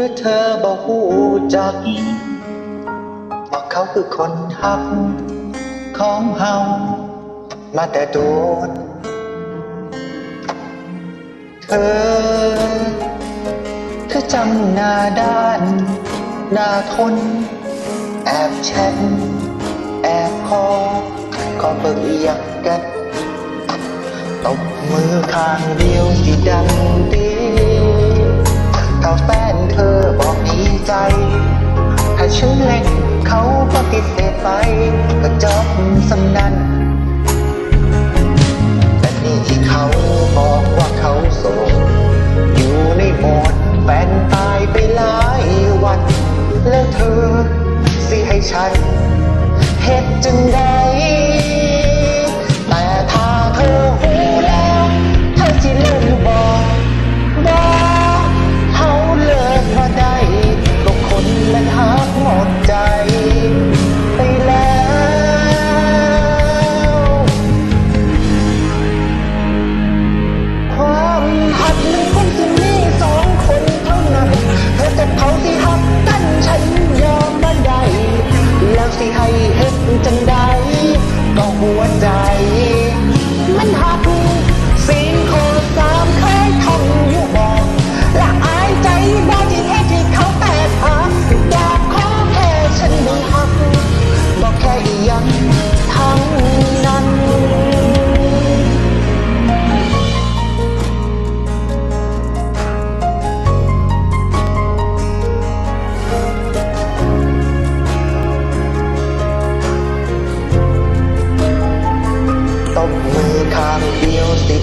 รือเธอบ่หูจักว่าเขาคือคนหักของเฮามาแต่โดนเธอคือจำหน้าด้านหน้าทน แอบแชทแอบคอก็เบิ่งเอียกกันตบมือข้างเดียวสิดังดี ใจ ถ้าฉันเล่นเขาปฏิเสธไป ก็จบสำนัน ก็หัวใจ มันหัก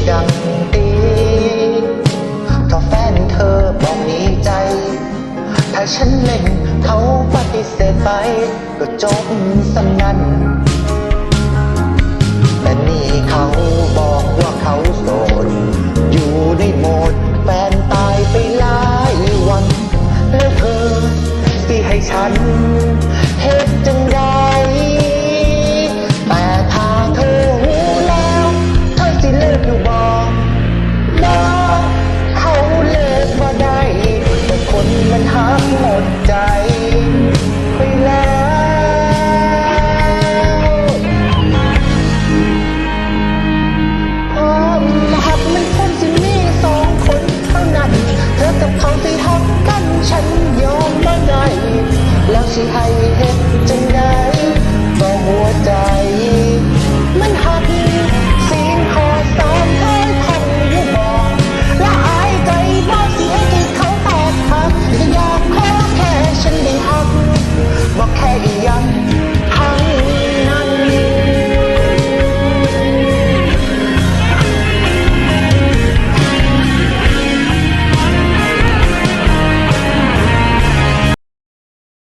ดังดีเพราะแฟนเธอบอกดีใจ ถ้าฉันเล่นเขาปฏิเสธไป ก็จบสำนันแต่นี่เขาบอกว่าเขาโสด อยู่ในโหมด ยัง